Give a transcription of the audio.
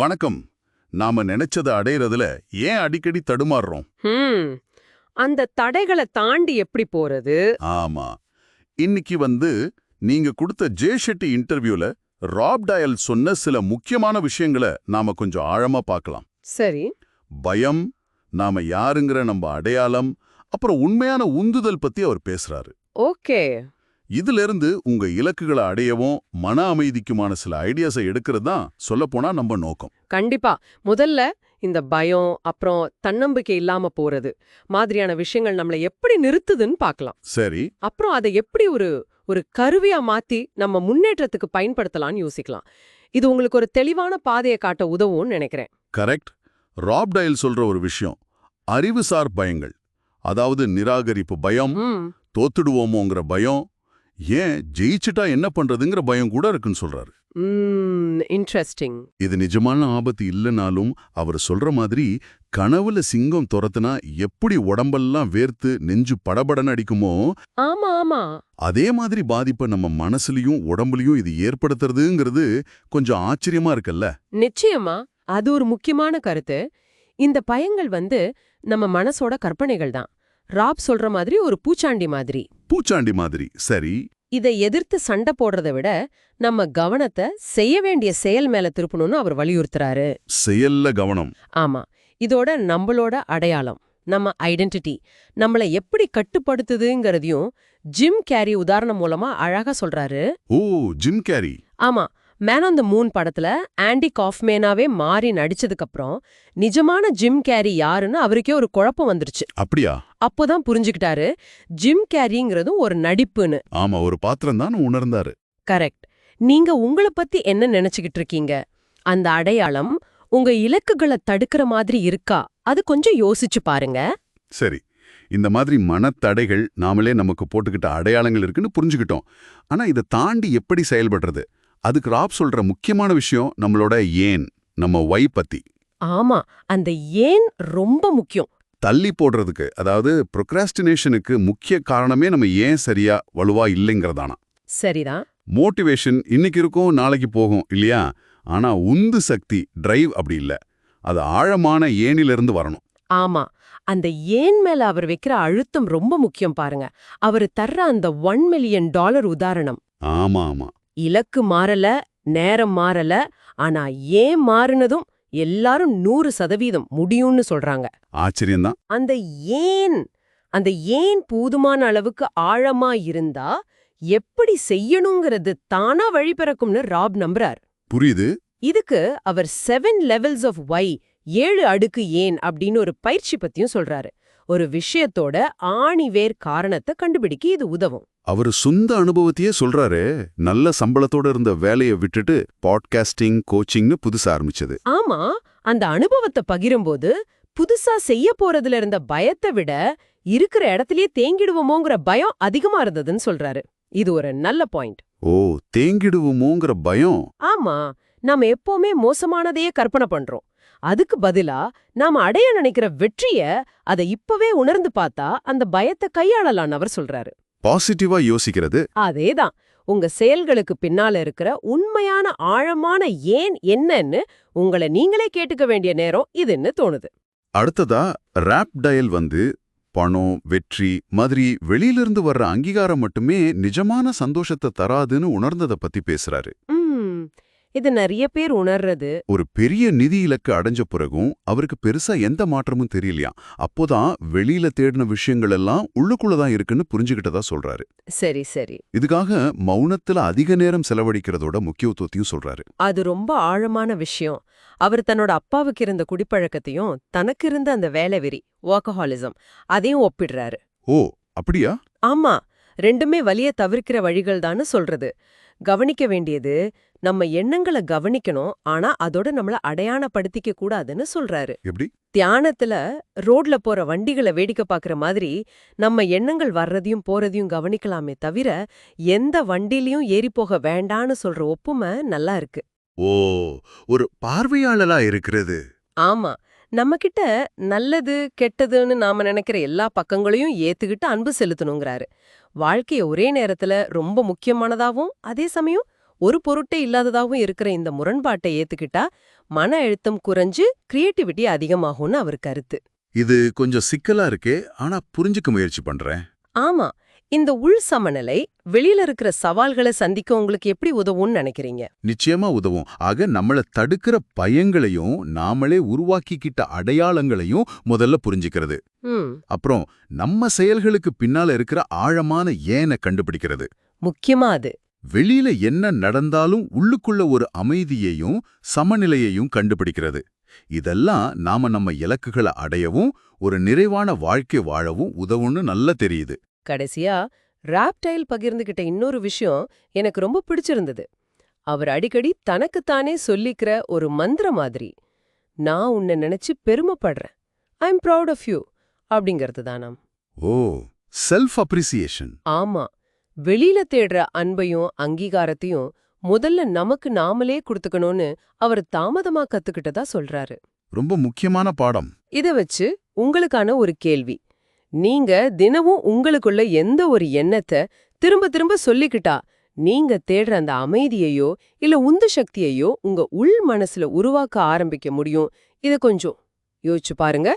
வணக்கம். நாம நினைச்சதை அடையறதுல ஏன் அடிக்கடி தடுமாறுறோம்? அந்த தடைகளை தாண்டி எப்படி போறது? ஆமா. இன்னைக்கு வந்து நீங்க கொடுத்த ஜே ஷெட்டி இன்டர்வியூல ராப் டயல் சொன்ன சில முக்கியமான விஷயங்களை நாம கொஞ்சம் ஆழமா பார்க்கலாம். சரி. பயம் நாம யாருங்கிற நம்ம அடையாளம் அப்புறம் உண்மையான உந்துதல் பத்தி அவர் பேசுறாரு. ஓகே. இதுல இருந்து உங்க இலக்குகளை அடையவும் மன அமைதிக்குமான சில ஐடியாஸை எடுக்கிறது தான் சொல்லப்போனா நம்ம நோக்கம். கண்டிப்பா. முதல்ல இந்த பயம் அப்புறம் தன்னம்பிக்கை இல்லாம போறது மாதிரியான விஷயங்கள் நம்மளை எப்படி நிறுத்துதுன்னு பார்க்கலாம். சரி. அப்புறம் அதை எப்படி ஒரு ஒரு கருவியா மாத்தி நம்ம முன்னேற்றத்துக்கு பயன்படுத்தலாம்னு யோசிக்கலாம். இது உங்களுக்கு ஒரு தெளிவான பாதையை காட்ட உதவும்னு நினைக்கிறேன். கரெக்ட் ராப் டயல் சொல்ற ஒரு விஷயம் அறிவுசார் பயங்கள் அதாவது நிராகரிப்பு பயம் தோத்துடுவோமோங்கிற பயம் ஏன் ஜெயிச்சுட்டா என்ன பண்றதுங்கிற பயம் கூட இருக்குன்னு சொல்றாரு. இன்ட்ரெஸ்டிங் இது நிஜமான ஆபத்து இல்லைனாலும் அவர் சொல்ற மாதிரி கனவுல சிங்கம் துரத்துனா எப்படி உடம்பெல்லாம் வேர்த்து நெஞ்சு படபடன்னு அடிக்குமோ? ஆமா ஆமா. அதே மாதிரி பாதிப்பை நம்ம மனசுலயும் உடம்புலயும் இது ஏற்படுத்துறதுங்கிறது கொஞ்சம் ஆச்சரியமா இருக்குல்ல? நிச்சயமா. அது ஒரு முக்கியமான கருத்து. இந்த பயங்கள் வந்து நம்ம மனசோட கற்பனைகள் தான். ராப் சொல்ற மாதிரி ஒரு பூச்சாண்டி மாதிரி. பூச்சாண்டி மாதிரி சரி. இதை எதிர்த்து சண்டை போடுறதை விட நம்ம கவனத்தை செய்ய வேண்டிய செயல் மேல திருப்பணும்னு அவர் வலியுறுத்துறாரு. செயல்ல கவனம். ஆமா. இதோட நம்மளோட அடையாளம் நம்ம ஐடென்டிட்டி. நம்மள எப்படி கட்டுப்படுத்துதுங்கிறதையும் ஜிம் கேரி உதாரணம் மூலமா அழகா சொல்றாரு. ஓ ஜிம் கேரி. ஆமா. மேன் ஆன் த மூன் படத்துல ஆண்டி காஃப்மேனாவே மாறி நடிச்சதுக்கு அப்புறம் நிஜமான ஜிம் கேரி யாருன்னு அவருக்கே ஒரு குழப்பம் வந்துருச்சு. அப்படியா? அப்போதான் புரிஞ்சுக்கிட்டாரு ஜிம் கேரிங்கிறதும் ஒரு நடிப்புன்னு. ஆமா ஒரு பாத்திரம் தான் உணர்ந்தாரு. கரெக்ட் நீங்க உங்களை பத்தி என்ன நினைச்சுக்கிட்டு இருக்கீங்க? அந்த அடையாளம் உங்க இலக்குகளை தடுக்கிற மாதிரி இருக்கா? அது கொஞ்சம் யோசிச்சு பாருங்க. சரி இந்த மாதிரி மனத்தடைகள் நாமளே நமக்கு போட்டுக்கிட்ட அடையாளங்கள் இருக்குன்னு புரிஞ்சுக்கிட்டோம். ஆனா இதை தாண்டி எப்படி செயல்படுறது? அதுக்கு ராப் சொல்ற முக்கியமான விஷயம் நம்மளோட ஏன் நம்ம ஒய் பத்தி. ஆமா அந்த ஏன் ரொம்ப முக்கியம். தள்ளி போடுறதுக்கு அதாவது ப்ரொக்ராஸ்டினேஷனுக்கு முக்கிய காரணமே நம்ம ஏன் சரியா வலுவா இல்லைங்கிறதானா. சரிதான் மோட்டிவேஷன் இன்னைக்கு இருக்கும் நாளைக்கு போகும் இல்லையா? ஆனா உந்து சக்தி டிரைவ் அப்படி இல்ல. அது ஆழமான ஏனிலிருந்து வரணும். ஆமா அந்த ஏன் மேல அவர் வைக்கிற அழுத்தம் ரொம்ப முக்கியம் பாருங்க. அவரு தர்ற அந்த ஒன் மில்லியன் டாலர் உதாரணம். ஆமா ஆமா. இலக்கு மாறல நேரம் மாறல ஆனா ஏன் மாறுனதும் எல்லாரும் நூறு சதவீதம் முடியும்னு சொல்றாங்க. ஆச்சரியம்தான். அந்த ஏன் அந்த ஏன் போதுமான அளவுக்கு ஆழமா இருந்தா எப்படி செய்யணுங்கிறது தானா வழி பிறக்கும்னு ராப் நம்புறார். புரியுது. இதுக்கு அவர் செவன் லெவல்ஸ் ஆஃப் ஒய் ஏழு அடுக்கு ஏன் அப்படின்னு ஒரு பயிற்சி பத்தியும் சொல்றாரு. ஒரு விஷயத்தோட ஆணிவேர் காரணத்தை கண்டுபிடிக்க இது உதவும். அவர் சொந்த அனுபவத்தையே சொல்றாரு. நல்ல சம்பளத்தோட இருந்த வேலையை விட்டுட்டு பாட்காஸ்டிங் கோச்சிங்னு புதுசா ஆரம்பிச்சது. ஆமா அந்த அனுபவத்தை பகிரும்போது புதுசா செய்ய போறதுல இருந்த பயத்தை விட இருக்கிற இடத்துலயே தேங்கிடுவோமோங்கிற பயம் அதிகமா இருந்ததுன்னு சொல்றாரு. இது ஒரு நல்ல பாயிண்ட். ஓ தேங்கிடுவோமோங்கிற பயம்? ஆமா நாம எப்பவுமே மோசமானதையே கற்பனை பண்றோம். அதுக்கு பதிலா நாம அடைய நினைக்கிற வெற்றிய அதை இப்பவே உணர்ந்து பார்த்தா அந்த பயத்தை கையாளலாம்னு அவர் சொல்றாரு. பாசிட்டிவா யோசிக்கிறது? அதேதான். உங்க செயல்களுக்கு பின்னால இருக்கிற உண்மையான ஆழமான ஏன் என்னன்னு உங்களை நீங்களே கேட்டுக்க வேண்டிய நேரம் இதுன்னு தோணுது. அடுத்ததா ராப் டயல் வந்து பணம் வெற்றி மாதிரி வெளியிலிருந்து வர்ற அங்கீகாரம் மட்டுமே நிஜமான சந்தோஷத்தை தராதுன்னு உணர்ந்தத பத்தி பேசுறாரு. இது நிறைய பேர் உணர்றது. ஒரு பெரிய நிதி இலக்கு அடைஞ்ச பிறகும் அவருக்கு பெருசா எந்த மாற்றமும் தெரியலையா? அப்போதான் வெளியில தேடின விஷயங்கள் எல்லாம் உள்ளுக்குள்ளதான் இருக்குன்னு புரிஞ்சுகிட்டதா சொல்றாரு. சரி சரி. இதுக்காக மௌனத்துல அதிக நேரம் செலவழிக்கிறதோட முக்கியத்துவத்தையும் சொல்றாரு. அது ரொம்ப ஆழமான விஷயம். அவர் தன்னோட அப்பாவுக்கு இருந்த குடிப்பழக்கத்தையும் தனக்கு இருந்த அந்த வேலை வெறி வாக்கஹாலிசம் அதையும் ஒப்பிடுறாரு. ஓ அப்படியா? ஆமா. ரெண்டுமே வலிய தவிர்க்கிற வழிகள் சொல்றது. கவனிக்க வேண்டியது நம்ம எண்ணங்களை கவனிக்கணும். ஆனா அதோட நம்மள அடையாளப்படுத்திக்க கூடாதுன்னு சொல்றாரு. எப்படி? தியானத்துல ரோட்ல போற வண்டிகளை வேடிக்கை பாக்குற மாதிரி நம்ம எண்ணங்கள் வர்றதையும் போறதையும் கவனிக்கலாமே தவிர எந்த வண்டிலையும் ஏறி போக வேண்டான்னு சொல்ற ஒப்புமை நல்லா இருக்கு. ஓ ஒரு பார்வையாளலா இருக்கிறது. ஆமா. நம்ம கிட்ட நல்லது கெட்டதுன்னு நாம நினைக்கிற எல்லா பக்கங்களையும் ஏத்துக்கிட்டு அன்பு செலுத்தணுங்கிறாரு. வாழ்க்கைய ஒரே நேரத்துல ரொம்ப முக்கியமானதாவும் அதே சமயம் ஒரு பொருட்டே இல்லாததாகவும் இருக்கிற இந்த முரண்பாட்டை ஏத்துக்கிட்டா மன அழுத்தம் குறைஞ்சு கிரியேட்டிவிட்டி அதிகமாகும்னு அவர் கருத்து. இது கொஞ்சம் சிக்கலா இருக்கே ஆனா புரிஞ்சுக்க முயற்சி பண்றேன். ஆமா இந்த உள் சமநிலை வெளியில இருக்கிற சவால்களை சந்திக்க உங்களுக்கு எப்படி உதவும்னு நினைக்கிறீங்க? நிச்சயமா உதவும். ஆக நம்மள தடுக்கிற பயங்களையும் நாமளே உருவாக்கிக்கிட்ட அடையாளங்களையும் முதல்ல புரிஞ்சுக்கிறது. அப்புறம் நம்ம செயல்களுக்கு பின்னால இருக்கிற ஆழமான ஏனை கண்டுபிடிக்கிறது. முக்கியமா அது. வெளியில என்ன நடந்தாலும் உள்ளுக்குள்ள ஒரு அமைதியையும் சமநிலையையும் கண்டுபிடிக்கிறது. இதெல்லாம் நாம நம்ம இலக்குகளை அடையவும் ஒரு நிறைவான வாழ்க்கை வாழவும் உதவும்னு நல்லா தெரியுது. கடைசியா ராப்டைல் பகிர்ந்துகிட்ட இன்னொரு விஷயம் எனக்கு ரொம்ப பிடிச்சிருந்தது. அவர் அடிக்கடி தனக்குத்தானே சொல்லிக்கிற ஒரு மந்திர மாதிரி நான் உன்னை நினைச்சு பெருமைப்படுறேன். I am proud of you அப்படிங்கிறது தானாம் ஓ செல்ஃப் அப்ரிசியேஷன் ஆமா. வெளியில தேடுற அன்பையும் அங்கீகாரத்தையும் முதல்ல நமக்கு நாமளே கொடுத்துக்கணும்னு அவர் தாமதமா கத்துக்கிட்டதா சொல்றாரு. ரொம்ப முக்கியமான பாடம். இத வச்சு உங்களுக்கான ஒரு கேள்வி. நீங்க தினமும் உங்களுக்குள்ள எந்த ஒரு எண்ணத்தை திரும்ப திரும்ப சொல்லிக்கிட்டா நீங்க தேடுற அந்த அமைதியையோ இல்ல உந்து சக்தியையோ உங்க உள் மனசுல உருவாக்க ஆரம்பிக்க முடியும். இத கொஞ்சம் யோசிச்சு பாருங்க.